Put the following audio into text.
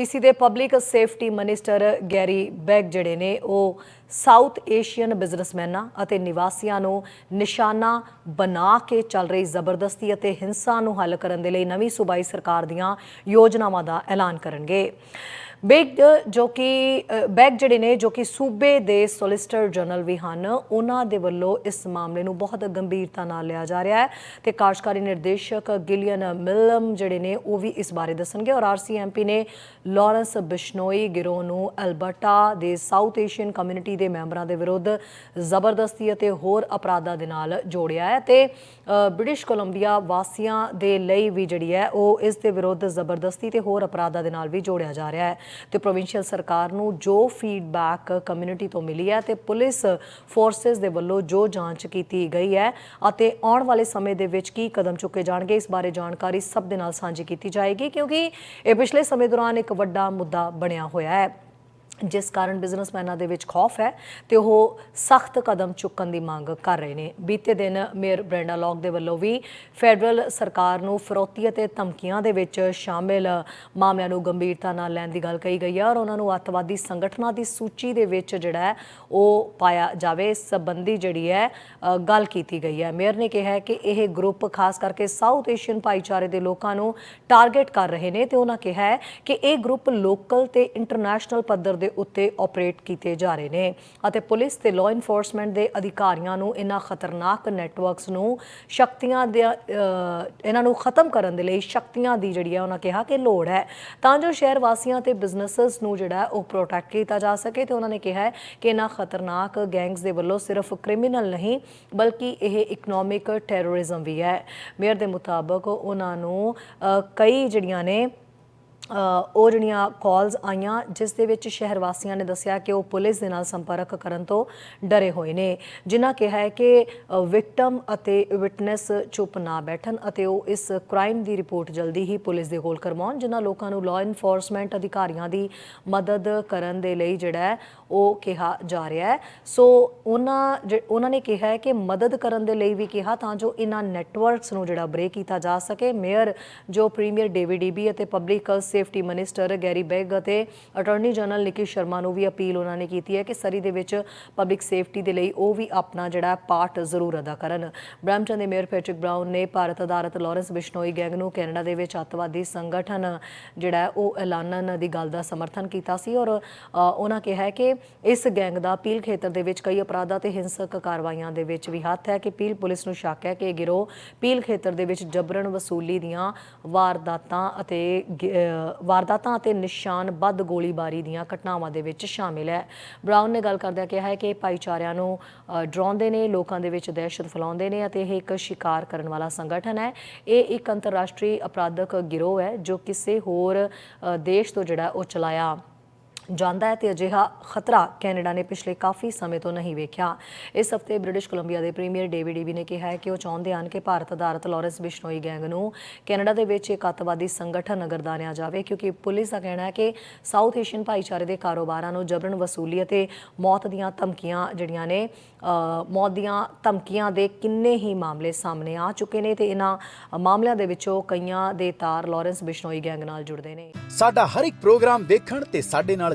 BC ਦੇ public safety minister Garry Begg ਜਿਹੜੇ ਨੇ, ਉਹ ਸਾਊਥ ਏਸ਼ੀਅਨ ਬਿਜ਼ਨਸਮੈਨਾਂ ਅਤੇ ਨਿਵਾਸੀਆਂ ਨੂੰ ਨਿਸ਼ਾਨਾ ਬਣਾ ਕੇ ਚੱਲ ਰਹੀ ਜ਼ਬਰਦਸਤੀ ਅਤੇ ਹਿੰਸਾ ਨੂੰ ਹੱਲ ਕਰਨ ਦੇ ਲਈ ਨਵੀਂ ਸੂਬਾਈ ਸਰਕਾਰ ਦੀਆਂ ਯੋਜਨਾਵਾਂ ਦਾ ਐਲਾਨ ਕਰਨਗੇ। ਬੈਗ, ਜੋ ਕਿ ਬੈਗ ਜਿਹੜੇ ਨੇ, ਜੋ ਕਿ ਸੂਬੇ ਦੇ ਸੋਲਿਸਟਰ ਜਨਰਲ ਵੀ ਹਨ, ਉਹਨਾਂ ਦੇ ਵੱਲੋਂ ਇਸ ਮਾਮਲੇ ਨੂੰ ਬਹੁਤ ਗੰਭੀਰਤਾ ਨਾਲ ਲਿਆ ਜਾ ਰਿਹਾ ਹੈ ਤੇ ਕਾਰਜਕਾਰੀ ਨਿਰਦੇਸ਼ਕ ਗਿਲੀਅਨ ਮਿਲਮ ਜਿਹੜੇ ਨੇ, ਉਹ ਵੀ ਇਸ ਬਾਰੇ ਦੱਸਣਗੇ ਔਰ ਆਰਸੀਐਮਪੀ ਨੇ ਲਾਰੈਂਸ ਬਿਸ਼ਨੋਈ ਗਿਰੋਹ ਨੂੰ ਅਲਬਰਟਾ ਦੇ ਸਾਊਥ ਏਸ਼ੀਅਨ ਕਮਿਊਨਿਟੀ ਦੇ ਮੈਂਬਰਾਂ ਦੇ ਵਿਰੁੱਧ ਜ਼ਬਰਦਸਤੀ ਅਤੇ ਹੋਰ ਅਪਰਾਧਾਂ ਦੇ ਨਾਲ ਜੋੜਿਆ ਹੈ ਤੇ ਬ੍ਰਿਟਿਸ਼ ਕੋਲੰਬੀਆ ਵਾਸੀਆਂ ਦੇ ਲਈ ਵੀ ਜਿਹੜੀ ਹੈ, ਉਹ ਇਸ ਦੇ ਵਿਰੁੱਧ ਜ਼ਬਰਦਸਤੀ ਤੇ ਹੋਰ ਅਪਰਾਧਾਂ ਦੇ ਨਾਲ ਵੀ ਜੋੜਿਆ ਜਾ ਰਿਹਾ ਹੈ। ਤੇ ਪ੍ਰੋਵਿੰਸ਼ੀਅਲ ਸਰਕਾਰ ਨੂੰ ਜੋ ਫੀਡਬੈਕ ਕਮਿਊਨਿਟੀ ਤੋਂ ਮਿਲੀ ਹੈ ਤੇ ਪੁਲਿਸ ਫੋਰਸਸ ਦੇ ਵੱਲੋਂ ਜੋ ਜਾਂਚ ਕੀਤੀ ਗਈ ਹੈ ਅਤੇ ਆਉਣ ਵਾਲੇ ਸਮੇਂ ਦੇ ਵਿੱਚ ਕੀ ਕਦਮ ਚੁੱਕੇ ਜਾਣਗੇ, ਇਸ ਬਾਰੇ ਜਾਣਕਾਰੀ ਸਭ ਦੇ ਨਾਲ ਸਾਂਝੀ ਕੀਤੀ ਜਾਏਗੀ ਕਿਉਂਕਿ ਇਹ ਪਿਛਲੇ ਸਮੇਂ ਦੌਰਾਨ ਇੱਕ ਵੱਡਾ ਮੁੱਦਾ ਬਣਿਆ ਹੋਇਆ ਹੈ। ਜਿਸ ਕਾਰਨ ਬਿਜ਼ਨਸਮੈਨਾਂ ਦੇ ਵਿੱਚ ਖੌਫ ਹੈ ਤੇ ਉਹ ਸਖਤ ਕਦਮ ਚੁੱਕਣ ਦੀ ਮੰਗ ਕਰ ਰਹੇ ਨੇ। ਬੀਤੇ ਦਿਨ ਮੇਅਰ ਬ੍ਰੈਂਡਾ ਲੌਕ ਦੇ ਵੱਲੋਂ ਵੀ ਫੈਡਰਲ ਸਰਕਾਰ ਨੂੰ ਫਰੋਤੀ ਅਤੇ ਧਮਕੀਆਂ ਦੇ ਵਿੱਚ ਸ਼ਾਮਿਲ ਮਾਮਲਿਆਂ ਨੂੰ ਗੰਭੀਰਤਾ ਨਾਲ ਲੈਣ ਦੀ ਗੱਲ ਕਹੀ ਗਈ ਹੈ ਔਰ ਉਹਨਾਂ ਨੂੰ ਅੱਤਵਾਦੀ ਸੰਗਠਨਾਂ ਦੀ ਸੂਚੀ ਦੇ ਵਿੱਚ ਜਿਹੜਾ ਹੈ ਉਹ ਪਾਇਆ ਜਾਵੇ। ਇਸ ਸੰਬੰਧੀ ਜਿਹੜੀ ਹੈ ਗੱਲ ਕੀਤੀ ਗਈ ਹੈ। ਮੇਅਰ ਨੇ ਕਿਹਾ ਕਿ ਇਹ ਗਰੁੱਪ ਖਾਸ ਕਰਕੇ ਸਾਊਥ ਏਸ਼ੀਅਨ ਭਾਈਚਾਰੇ ਦੇ ਲੋਕਾਂ ਨੂੰ ਟਾਰਗੇਟ ਕਰ ਰਹੇ ਨੇ ਤੇ ਉਹਨਾਂ ਕਿਹਾ ਹੈ ਕਿ ਇਹ ਗਰੁੱਪ ਲੋਕਲ ਤੇ ਇੰਟਰਨੈਸ਼ਨਲ ਪੱਧਰ ਦੇ ਉੱਤੇ ਆਪਰੇਟ ਕੀਤੇ ਜਾ ਰਹੇ ਨੇ ਅਤੇ ਪੁਲਿਸ ਤੇ ਲਾਅ ਇਨਫੋਰਸਮੈਂਟ ਦੇ ਅਧਿਕਾਰੀਆਂ ਨੂੰ ਇਹਨਾਂ ਖਤਰਨਾਕ ਨੈਟਵਰਕਸ ਨੂੰ ਸ਼ਕਤੀਆਂ ਦੇ ਇਹਨਾਂ ਨੂੰ ਖਤਮ ਕਰਨ ਦੇ ਲਈ ਸ਼ਕਤੀਆਂ ਦੀ ਜਿਹੜੀ ਹੈ ਉਹਨਾਂ ਕਿਹਾ ਕਿ ਲੋੜ ਹੈ। ਤਾਂ ਜੋ ਸ਼ਹਿਰ ਵਾਸੀਆਂ ਤੇ ਬਿਜ਼ਨੈਸਸ ਨੂੰ ਜਿਹੜਾ ਉਹ ਪ੍ਰੋਟੈਕਟ ਕੀਤਾ ਜਾ ਸਕੇ ਤੇ ਉਹਨਾਂ ਨੇ ਕਿਹਾ ਹੈ ਕਿ ਇਹਨਾਂ ਖਤਰਨਾਕ ਗੈਂਗਸ ਦੇ ਵੱਲੋਂ ਸਿਰਫ ਕ੍ਰਿਮੀਨਲ ਨਹੀਂ, ਬਲਕਿ ਇਹ ਇਕਨੋਮਿਕ ਟੈਰੋਰਿਜ਼ਮ ਵੀ ਹੈ। ਮੇਅਰ ਦੇ ਮੁਤਾਬਕ ਉਹਨਾਂ ਨੂੰ ਕਈ ਜਿਹੜੀਆਂ ਨੇ ਉਹ ਜਿਹੜੀਆਂ ਕਾਲਸ ਆਈਆਂ, ਜਿਸ ਦੇ ਵਿੱਚ ਸ਼ਹਿਰ ਵਾਸੀਆਂ ਨੇ ਦੱਸਿਆ ਕਿ ਉਹ ਪੁਲਿਸ ਦੇ ਨਾਲ ਸੰਪਰਕ ਕਰਨ ਤੋਂ ਡਰੇ ਹੋਏ ਨੇ। ਜਿਨ੍ਹਾਂ ਕਿਹਾ ਹੈ ਕਿ ਵਿਕਟਮ ਅਤੇ ਵਿਟਨੈਸ ਚੁੱਪ ਨਾ ਬੈਠਣ ਅਤੇ ਉਹ ਇਸ ਕ੍ਰਾਈਮ ਦੀ ਰਿਪੋਰਟ ਜਲਦੀ ਹੀ ਪੁਲਿਸ ਦੇ ਕੋਲ ਕਰਵਾਉਣ, ਜਿਨ੍ਹਾਂ ਲੋਕਾਂ ਨੂੰ ਲਾਅ ਇਨਫੋਰਸਮੈਂਟ ਅਧਿਕਾਰੀਆਂ ਦੀ ਮਦਦ ਕਰਨ ਦੇ ਲਈ ਜਿਹੜਾ ਹੈ, ਉਹ ਕਿਹਾ ਜਾ ਰਿਹਾ ਹੈ। ਸੋ ਉਹਨਾਂ ਜਿ- ਉਹਨਾਂ ਨੇ ਕਿਹਾ ਹੈ ਕਿ ਮਦਦ ਕਰਨ ਦੇ ਲਈ ਵੀ ਕਿਹਾ ਤਾਂ ਜੋ ਇਹਨਾਂ ਨੈਟਵਰਕਸ ਨੂੰ ਜਿਹੜਾ ਬ੍ਰੇਕ ਕੀਤਾ ਜਾ ਸਕੇ। ਮੇਅਰ ਜੋ ਪ੍ਰੀਮੀਅਰ ਡੇਵਿਡ ਈਬੀ ਅਤੇ public safety minister Garry Begg ਅਤੇ ਅਟਾਰਨੀ ਜਨਰਲ ਨਿਕੀ ਸ਼ਰਮਾ ਨੂੰ ਵੀ ਅਪੀਲ ਉਹਨਾਂ ਨੇ ਕੀਤੀ ਹੈ ਕਿ ਸਰੀ ਦੇ ਵਿੱਚ ਪਬਲਿਕ ਸੇਫਟੀ ਦੇ ਲਈ ਉਹ ਵੀ ਆਪਣਾ ਜਿਹੜਾ ਪਾਰਟ ਜ਼ਰੂਰ ਅਦਾ ਕਰਨ। ਬ੍ਰੈਂਪਟਨ ਦੇ ਮੇਅਰ ਪੈਟ੍ਰਿਕ ਬ੍ਰਾਊਨ ਨੇ ਭਾਰਤ ਅਧਾਰਤ ਲਾਰੈਂਸ ਬਿਸ਼ਨੋਈ ਗੈਂਗ ਨੂੰ ਕੈਨੇਡਾ ਦੇ ਵਿੱਚ ਅੱਤਵਾਦੀ ਸੰਗਠਨ ਜਿਹੜਾ ਉਹ ਐਲਾਨਣ ਦੀ ਗੱਲ ਦਾ ਸਮਰਥਨ ਕੀਤਾ ਸੀ ਔਰ ਉਹਨਾਂ ਕਿਹਾ ਹੈ ਕਿ ਇਸ ਗੈਂਗ ਦਾ ਪੀਲ ਖੇਤਰ ਦੇ ਵਿੱਚ ਕਈ ਅਪਰਾਧਾਂ ਤੇ ਹਿੰਸਕ ਕਾਰਵਾਈਆਂ ਦੇ ਵਿੱਚ ਵੀ ਹੱਥ ਹੈ ਕਿ ਪੀਲ ਪੁਲਿਸ ਨੂੰ ਸ਼ੱਕ ਹੈ ਕਿ ਇਹ ਗਿਰੋਹ ਪੀਲ ਖੇਤਰ ਦੇ ਵਿੱਚ ਜਬਰਨ ਵਸੂਲੀ ਦੀਆਂ ਵਾਰਦਾਤਾਂ ਅਤੇ ਵਾਰਦਾਤਾਂ ਅਤੇ ਨਿਸ਼ਾਨਬੱਧ ਗੋਲੀਬਾਰੀ ਦੀਆਂ ਘਟਨਾਵਾਂ ਦੇ ਵਿੱਚ ਸ਼ਾਮਿਲ ਹੈ। ਬ੍ਰਾਊਨ ਨੇ ਗੱਲ ਕਰਦਿਆਂ ਕਿਹਾ ਹੈ ਕਿ ਭਾਈਚਾਰਿਆਂ ਨੂੰ ਡਰਾਉਂਦੇ ਨੇ, ਲੋਕਾਂ ਦੇ ਵਿੱਚ ਦਹਿਸ਼ਤ ਫੈਲਾਉਂਦੇ ਨੇ ਅਤੇ ਇਹ ਇੱਕ ਸ਼ਿਕਾਰ ਕਰਨ ਵਾਲਾ ਸੰਗਠਨ ਹੈ। ਇਹ ਇੱਕ ਅੰਤਰਰਾਸ਼ਟਰੀ ਅਪਰਾਧਕ ਗਿਰੋਹ ਹੈ ਜੋ ਕਿਸੇ ਹੋਰ ਦੇਸ਼ ਤੋਂ ਜਿਹੜਾ ਉਹ ਚਲਾਇਆ। ਜਾਂਦਾ ਹੈ ਤੇ ਅਜਿਹਾ ਖਤਰਾ ਕੈਨੇਡਾ ਨੇ ਪਿਛਲੇ ਕਾਫੀ ਸਮੇਂ ਤੋਂ ਨਹੀਂ ਵੇਖਿਆ। ਇਸ ਹਫ਼ਤੇ ਬ੍ਰਿਟਿਸ਼ ਕੋਲੰਬੀਆ ਦੇ ਪ੍ਰੀਮੀਅਰ ਡੇਵਿਡ ਈਬੀ ਨੇ ਕਿਹਾ ਹੈ ਕਿ ਉਹ ਚਾਹੁੰਦੇ ਹਨ ਕਿ ਭਾਰਤ ਆਧਾਰਿਤ ਲਾਰੈਂਸ ਬਿਸ਼ਨੋਈ ਗੈਂਗ ਨੂੰ ਕੈਨੇਡਾ ਦੇ ਵਿੱਚ ਇੱਕ ਅੱਤਵਾਦੀ ਸੰਗਠਨ ਅਗਰਦਾਨਿਆ ਜਾਵੇ, ਕਿਉਂਕਿ ਪੁਲਿਸ ਦਾ ਕਹਿਣਾ ਹੈ ਕਿ ਸਾਊਥ ਏਸ਼ੀਅਨ ਭਾਈਚਾਰੇ ਦੇ ਕਾਰੋਬਾਰਾਂ ਨੂੰ ਜਬਰਨ ਵਸੂਲੀ ਅਤੇ ਮੌਤ ਦੀਆਂ ਧਮਕੀਆਂ ਜਿਹੜੀਆਂ ਨੇ ਮੌਤ ਦੀਆਂ ਧਮਕੀਆਂ ਦੇ ਕਿੰਨੇ ਹੀ ਮਾਮਲੇ ਸਾਹਮਣੇ ਆ ਚੁੱਕੇ ਨੇ ਤੇ ਇਹਨਾਂ ਮਾਮਲਿਆਂ ਦੇ ਵਿੱਚੋਂ ਕਈਆਂ ਦੇ ਤਾਰ ਲਾਰੈਂਸ ਬਿਸ਼ਨੋਈ ਗੈਂਗ ਨਾਲ ਜੁੜਦੇ ਨੇ। ਸਾਡਾ ਹਰ ਇੱਕ ਪ੍ਰੋਗਰਾਮ ਦੇਖਣ ਤੇ ਸਾਡੇ ਨਾਲ